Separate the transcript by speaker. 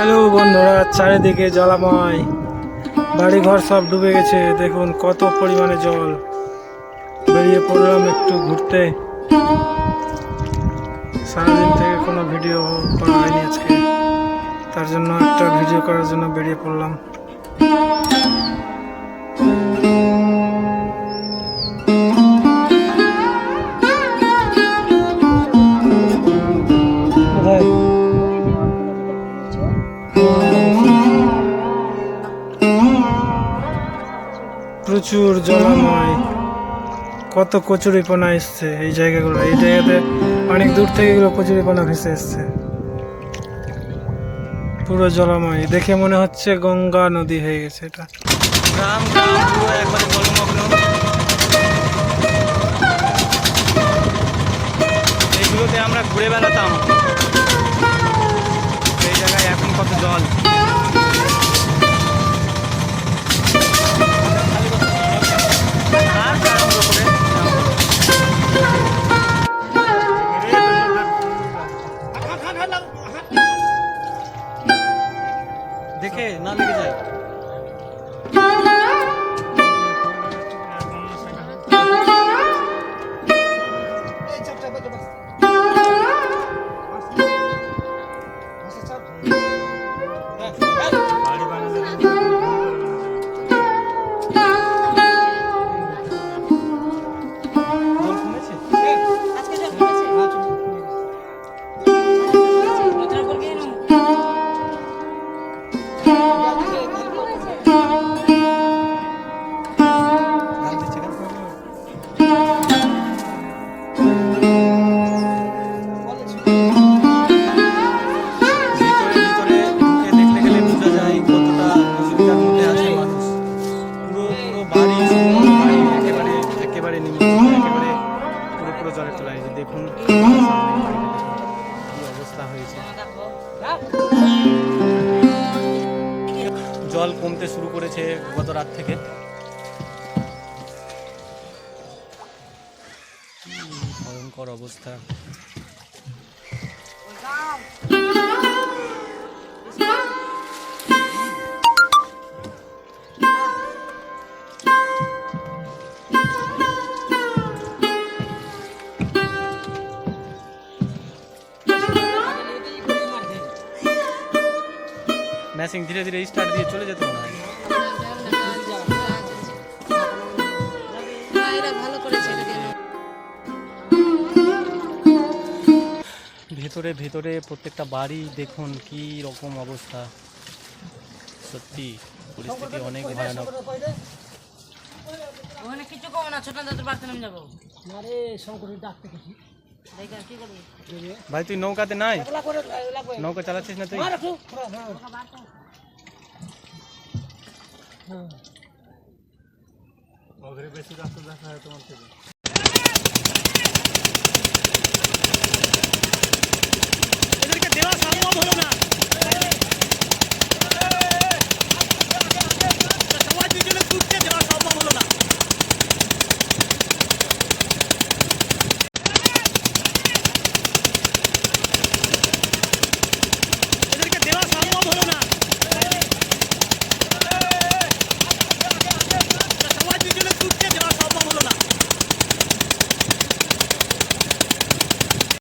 Speaker 1: Hello বন্ধুরা, চারিদিকে জলাময়। বাড়ি ঘর সব ডুবে গেছে, দেখুন কত পরিমাণে জল। বেরিয়ে পড়লাম একটু ঘুরতে। সারাদিন থেকে কোনো ভিডিও করা হয়নি আজকে। তার জন্য একটা ভিডিও করার জন্য বেরিয়ে পড়লাম। প্রচুর জলাময়। কত কচুরিপানা এসছে এই জায়গাগুলো। এই জায়গাতে অনেক দূর থেকে এগুলো কচুরিপানা ভেসে এসছে। পুরো জলাময়। দেখে মনে হচ্ছে গঙ্গা নদী হয়ে গেছে এটা।
Speaker 2: গ্রাম আমরা ঘুরে বেড়াতাম। এই জায়গায় এখন কত জল। অবস্থা হয়েছে জল কমতে শুরু করেছে গত রাত থেকে। ভয়ঙ্কর অবস্থা। ম্যাচিং ধীরে ধীরে স্টার্ট দিয়ে চলে যেত মনে হয়
Speaker 3: না।
Speaker 2: ভেতরে ভেতরে প্রত্যেকটা বাড়ি দেখুন কি রকম অবস্থা। সত্যি পরিস্থিতি অনেক ভয়ানক।
Speaker 3: ওখানে কিছু কমো না ছোট দাদুর বাড়িতে নাম যাব। আর কি করবি
Speaker 2: ভাই তুই নৌকাতে নাই নৌকা চালাচ্ছিস না তুই